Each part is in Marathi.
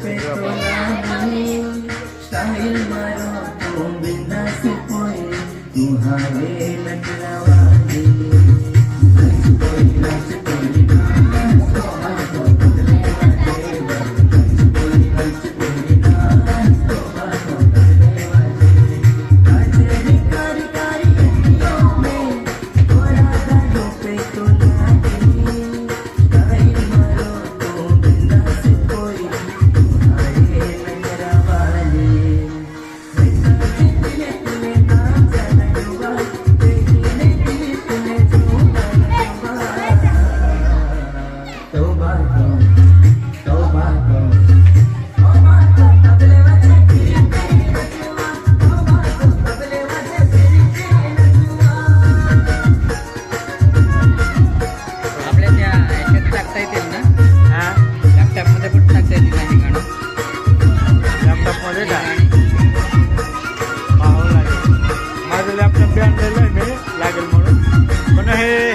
petroleum Dahil marunong binasok ko'y Tuhari naglawa लॅपटॉपमध्ये हे का? गाणी. पाहावं लागेल. माझं लॅपटॉप बी आणलेलं आहे मी लागेल म्हणून. पण हे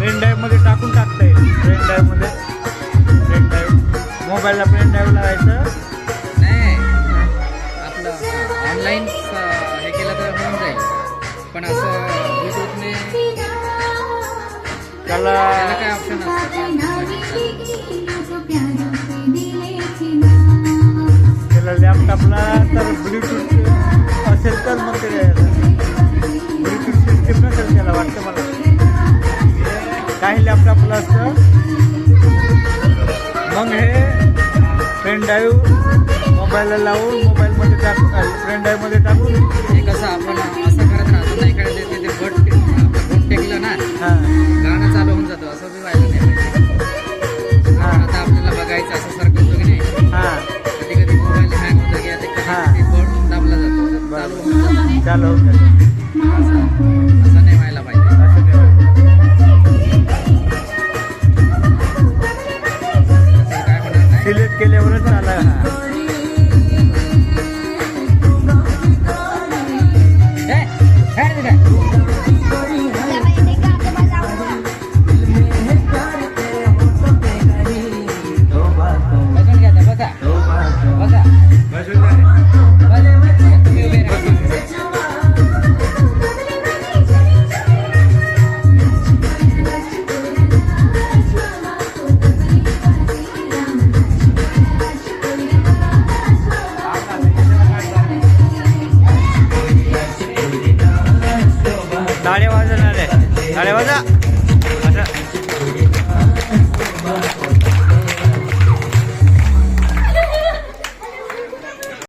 पेन ड्राईव्हमध्ये टाकून टाकता येईल पेन ड्राईव्हमध्ये पेन ड्राईव्ह मोबाईलला पेन ड्राईव्ह लावायचं. नाही. आपलं ऑनलाईन हे केलं तर होऊन जाईल. पण असं त्याला लॅपटॉपला तर ब्लूटूथ असेल तर मग ते ब्लूटूथ सिस्टीम नसेल त्याला वाटतं मला. काही लॅपटॉपला असतं. मग हे पेन ड्राईव्ह मोबाईलला लावून मोबाईलमध्ये टाक पेन ड्राईव्हमध्ये टाकून. हे कसं आपण असं करत राहतो नाही कडे ते बट बोट टेकलं ना हां. गाणं चालू होऊन जातं. असं बी व्हायला चालू